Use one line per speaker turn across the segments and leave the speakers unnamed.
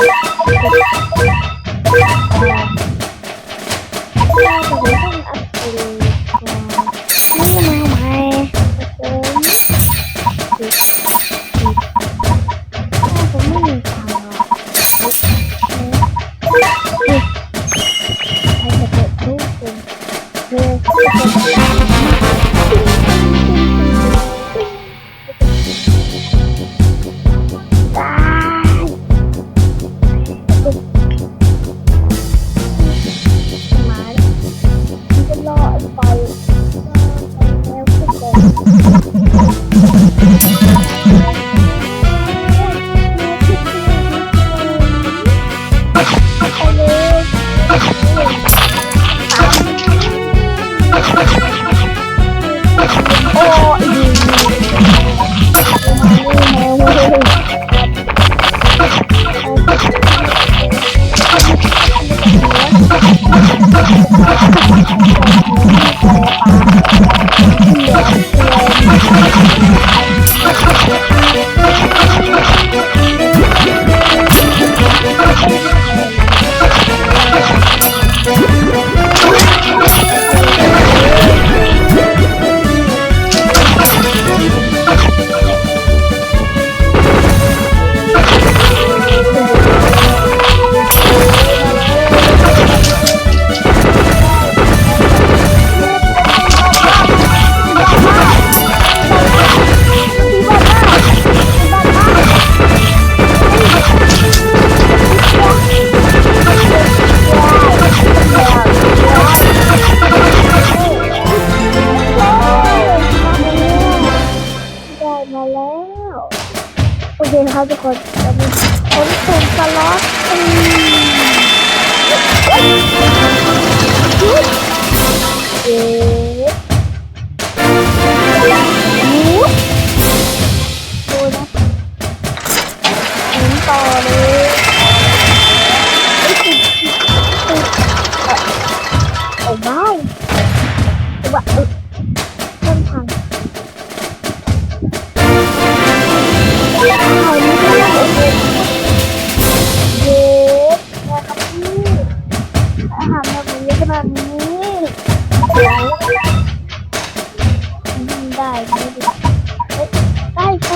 น่า เคนะครับทุกคนตอนนี้ผลส่งสล็อตเอ๊ะยูดูนะหมุนต่อเลย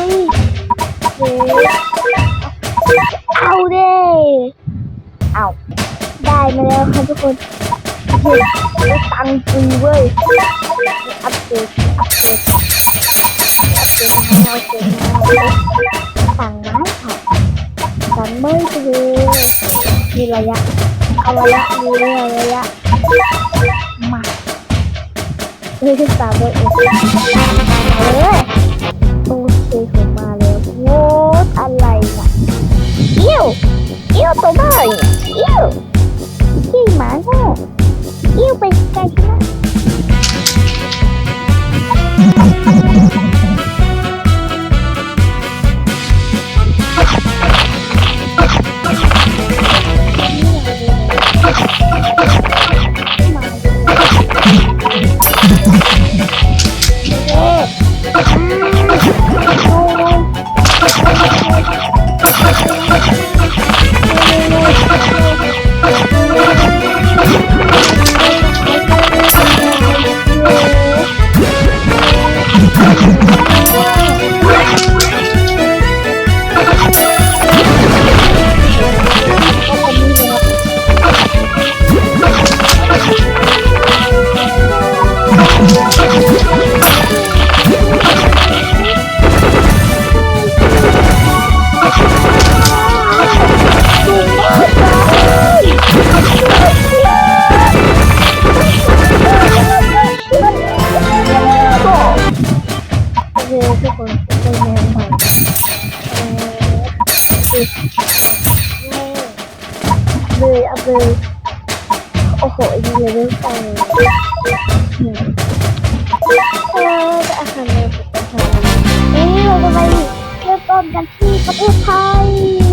เย็ดเอาเด้เอาได้มาแล้วครับทุกคนเฮ้ยตังค์ฟรีเว้ย อัปเดตอัปเดตอัปเดตมาอัปเดตมาสั่งไม้ค่ะสั่งไม่ดูมีระยะเอาระยะดูเรื่องระยะมานี่คือสามเบอร์เอ็ดเอาเลย โอเคทุกคนเป็นแมนเอะเลยเอาเลยโอ้โหดีเลยเรื่องไปอืมเออแต่อาหารเลยเอาหารนี่เราจะไปเริ่มต้นกันที่ประเทศไทย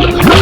Yeah.